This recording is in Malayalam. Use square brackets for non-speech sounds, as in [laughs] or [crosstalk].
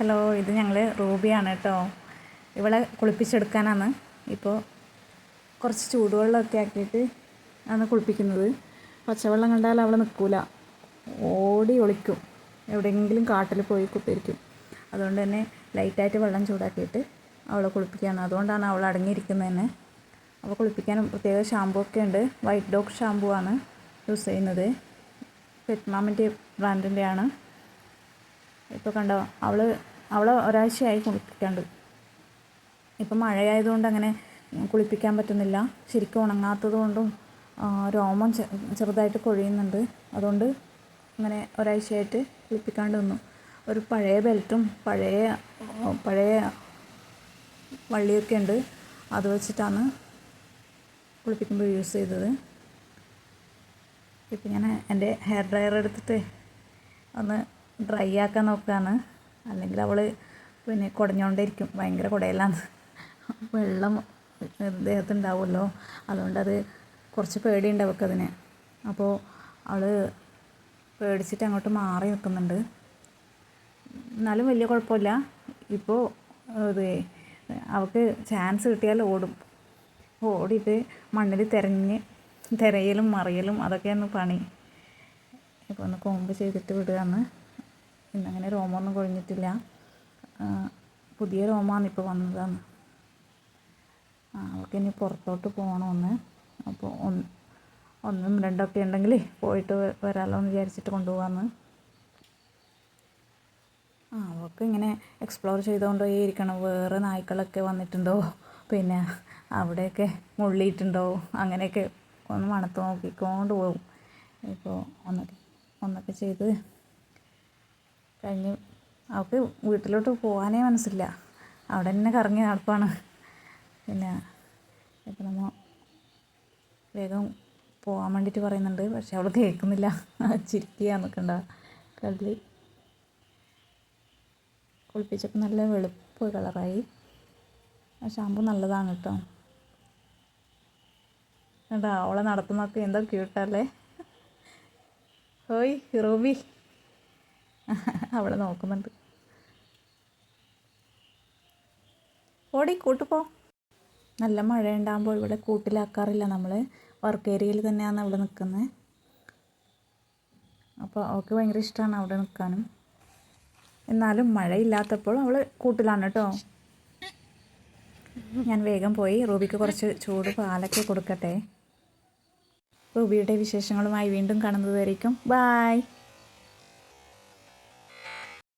ഹലോ ഇത് ഞങ്ങൾ റൂബിയാണ് കേട്ടോ ഇവളെ കുളിപ്പിച്ചെടുക്കാനാണ് ഇപ്പോൾ കുറച്ച് ചൂടുവെള്ളമൊക്കെ ആക്കിയിട്ട് ആണ് കുളിപ്പിക്കുന്നത്. പച്ചവെള്ളം കണ്ടാൽ അവൾ നിൽക്കില്ല ഓടി ഒളിക്കും. എവിടെയെങ്കിലും കാട്ടിൽ പോയി കുത്തിരിക്കും അതുകൊണ്ട് തന്നെ ലൈറ്റായിട്ട് വെള്ളം ചൂടാക്കിയിട്ട് അവളെ കുളിപ്പിക്കുകയാണ്. അതുകൊണ്ടാണ് അവൾ അടങ്ങിയിരിക്കുന്നത് തന്നെ അപ്പോൾ കുളിപ്പിക്കാനും പ്രത്യേക ഷാമ്പൂ ഒക്കെ ഉണ്ട്. വൈറ്റ് ഡോഗ് ഷാമ്പൂ ആണ് യൂസ് ചെയ്യുന്നത്. പെറ്റ്മാമിന്റെ ബ്രാൻഡിന്റെയാണ് ഇപ്പോൾ കണ്ടോ അവൾ അവളെ ഒരാഴ്ചയായി കുളിപ്പിക്കാണ്ട്. ഇപ്പം മഴയായതുകൊണ്ട് അങ്ങനെ കുളിപ്പിക്കാൻ പറ്റുന്നില്ല. ശരിക്കും ഉണങ്ങാത്തത് കൊണ്ടും രോമം ചെറുതായിട്ട് കൊഴിയുന്നുണ്ട്. അതുകൊണ്ട് അങ്ങനെ ഒരാഴ്ചയായിട്ട് കുളിപ്പിക്കാണ്ട് നിന്നു. ഒരു പഴയ ബെൽറ്റും പഴയ പഴയ വള്ളിയൊക്കെ ഉണ്ട് അത് വെച്ചിട്ടാണ് കുളിപ്പിക്കുമ്പോൾ യൂസ് ചെയ്തത്. ഇപ്പം ഞാൻ എന്റെ ഹെയർ ഡ്രയർ എടുത്തിട്ട് ഒന്ന് ഡ്രൈ ആക്കാൻ നോക്കുകയാണ് അല്ലെങ്കിൽ അവൾ പിന്നെ കുടഞ്ഞുകൊണ്ടേയിരിക്കും ഭയങ്കര കുടയെല്ലാം വെള്ളം ദേഹത്തുണ്ടാവുമല്ലോ. അതുകൊണ്ടത് കുറച്ച് പേടിയുണ്ട് അവൾക്കതിന്. അപ്പോൾ അവൾ പേടിച്ചിട്ട് അങ്ങോട്ട് മാറി നിൽക്കുന്നുണ്ട്. എന്നാലും വലിയ കുഴപ്പമില്ല. ഇപ്പോൾ ഇത് അവൾക്ക് ചാൻസ് കിട്ടിയാൽ ഓടും. ഓടിയിട്ട് മണ്ണിൽ തിരഞ്ഞ് തിരയലും മറിയലും അതൊക്കെയാണ് പണി. ഇപ്പോൾ ഒന്ന് കോമ്പ് ചെയ്തിട്ട് വിടുകയാണ്. ഇന്നങ്ങനെ രോമമൊന്നും കൊഴിഞ്ഞിട്ടില്ല. പുതിയ രോമമാണ് ഇപ്പോൾ വന്നതാണ്. ആ അവൾക്ക് ഇനി പുറത്തോട്ട് പോകണമെന്ന്. അപ്പോൾ ഒന്ന് ഒന്നും രണ്ടൊക്കെ ഉണ്ടെങ്കിൽ പോയിട്ട് വരാമല്ലോ എന്ന് വിചാരിച്ചിട്ട് കൊണ്ടുപോകാമെന്ന് ആ അവൾക്ക് ഇങ്ങനെ എക്സ്പ്ലോർ ചെയ്തുകൊണ്ടേ ഇരിക്കണം. വേറെ നായ്ക്കളൊക്കെ വന്നിട്ടുണ്ടോ? പിന്നെ അവിടെയൊക്കെ മുള്ളിയിട്ടുണ്ടോ? അങ്ങനെയൊക്കെ ഒന്ന് മണത്ത് നോക്കിക്കൊണ്ട് പോകും ഇപ്പോൾ ഒന്നൊക്കെ ഒന്നൊക്കെ ചെയ്ത് കഴിഞ്ഞ് അവൾക്ക് വീട്ടിലോട്ട് പോകാനേ മനസ്സില്ല. അവിടെ തന്നെ കറങ്ങി നടപ്പാണ് പിന്നെ ഇപ്പം നമ്മൾ വേഗം പോകാൻ വേണ്ടിയിട്ട് പറയുന്നുണ്ട്. പക്ഷെ അവൾ കേൾക്കുന്നില്ല. ചിരിക്കുക നിൽക്കണ്ട. കളി കുളിപ്പിച്ചപ്പോൾ നല്ല വെളുപ്പ് കളറായി. ആ ഷാമ്പു നല്ലതാണ് കേട്ടോ. കേട്ടോ അവളെ നടത്തുന്നൊക്കെ എന്തോ ക്യൂട്ടല്ലേ ഹോയ് റൂബി. [laughs] അവളെ നോക്കുന്നുണ്ട്. ഓടി കൂട്ടുപോ നല്ല മഴ ഉണ്ടാകുമ്പോൾ ഇവിടെ കൂട്ടിലാക്കാറില്ല നമ്മൾ വർക്ക് ഏരിയയിൽ തന്നെയാണ് അവിടെ നിൽക്കുന്നത്. അപ്പോൾ അവൾക്ക് ഭയങ്കര ഇഷ്ടമാണ് അവിടെ നിൽക്കാനും. എന്നാലും മഴയില്ലാത്തപ്പോൾ അവൾ കൂട്ടിലാണ് കേട്ടോ. ഞാൻ വേഗം പോയി. റൂബിക്ക് കുറച്ച് ചൂട് പാലൊക്കെ കൊടുക്കട്ടെ. റൂബിയുടെ വിശേഷങ്ങളുമായി വീണ്ടും കാണുന്നതായിരിക്കും ബായ്